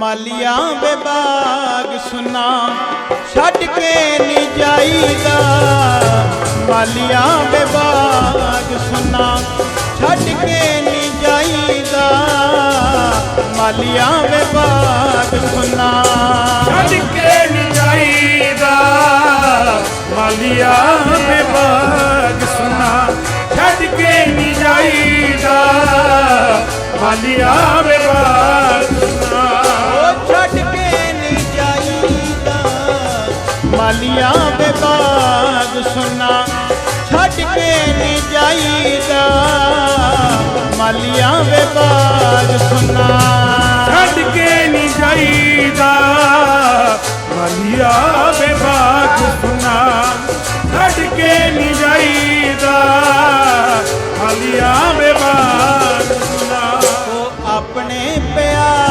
ਮਾਲੀਆਂ ਬੇਬਾਗ ਸੁਨਾ, ਛੱਡ ਕੇ ਨਹੀਂ ਜਾਈਦਾ। ਮਾਲੀਆਂ ਬੇਬਾਗ ਸੁਨਾ, ਛੱਡ ਕੇ ਨਹੀਂ ਜਾਈਦਾ। ਮਾਲੀਆਂ ਬੇਬਾਗ ਸੁਨਾ, ਛੱਡ ਕੇ ਨਹੀਂ ਜਾਈਦਾ। ਮਾਲੀਆ ਬੇਬਾਗ ਸੁਨਾ, ਛੱਡ ਕੇ ਨਹੀਂ ਜਾਈਦਾ। ਮਾਲੀਆ ਬੇਬਾਗ ਮਾਲੀਆਂ ਦੇ ਬਾਗ ਸੁਨਾ ਛੱਡ ਕੇ ਨਹੀਂ ਜਾਈਦਾ। ਮਾਲੀਆਂ ਦੇ ਬਾਗ ਸੁਨਾ ਛੱਡ ਕੇ ਨਹੀਂ ਜਾਈਦਾ। ਮਾਲੀਆਂ ਦੇ ਬਾਗ ਸੁਨਾ ਛੱਡ ਕੇ ਨਹੀਂ ਜਾਈਦਾ। ਮਾਲੀਆਂ ਦੇ ਬਾਗ ਸੁਨਾ ਉਹ ਆਪਣੇ ਪਿਆਰ